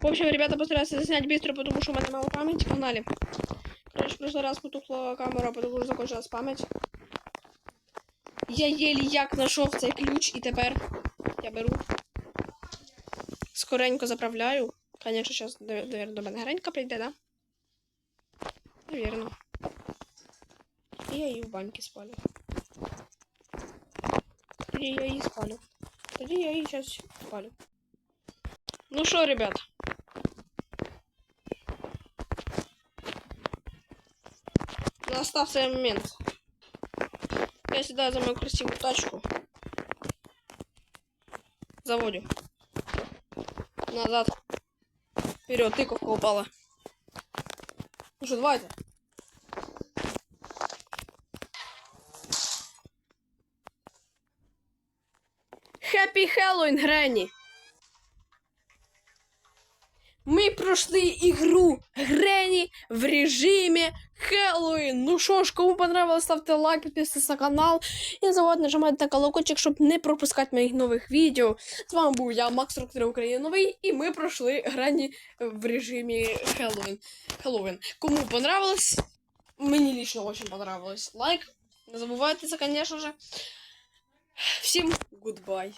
В общем, ребята, постараюсь заснять быстро, потому что у меня мало памяти. Погнали. Короче, в прошлый раз потухла камера, потому що закончилась пам'ять. Я єлі як знайшов цей ключ, і тепер я беру. Скоренько заправляю. Конечно, сейчас, наверное, до мене гренька прийде, да? Наверно. І я її в баньки спалю. Тоді я її спалю. Тоді я її зараз спалю. Ну що, ребят? Настав цей момент. Я сідаю за мою красиву тачку. Заводю. Назад. Вперед, тыковка упала. Ну что, давайте. Happy Halloween, Гренні! Ми пройшли ігру Гренні в режимі Хеллоуін. Ну що ж, кому понравилось, ставте лайк, підписуйтесь на канал. І не забудьте нажимати на колокольчик, щоб не пропускати моїх нових відео. З вами був я, Макс Роктор України і ми пройшли Гренні в режимі Хеллоуін. Хеллоуін. Кому понравилось, мені лично очень понравилось. Лайк. Не забувайте це, же. Всім гудбай.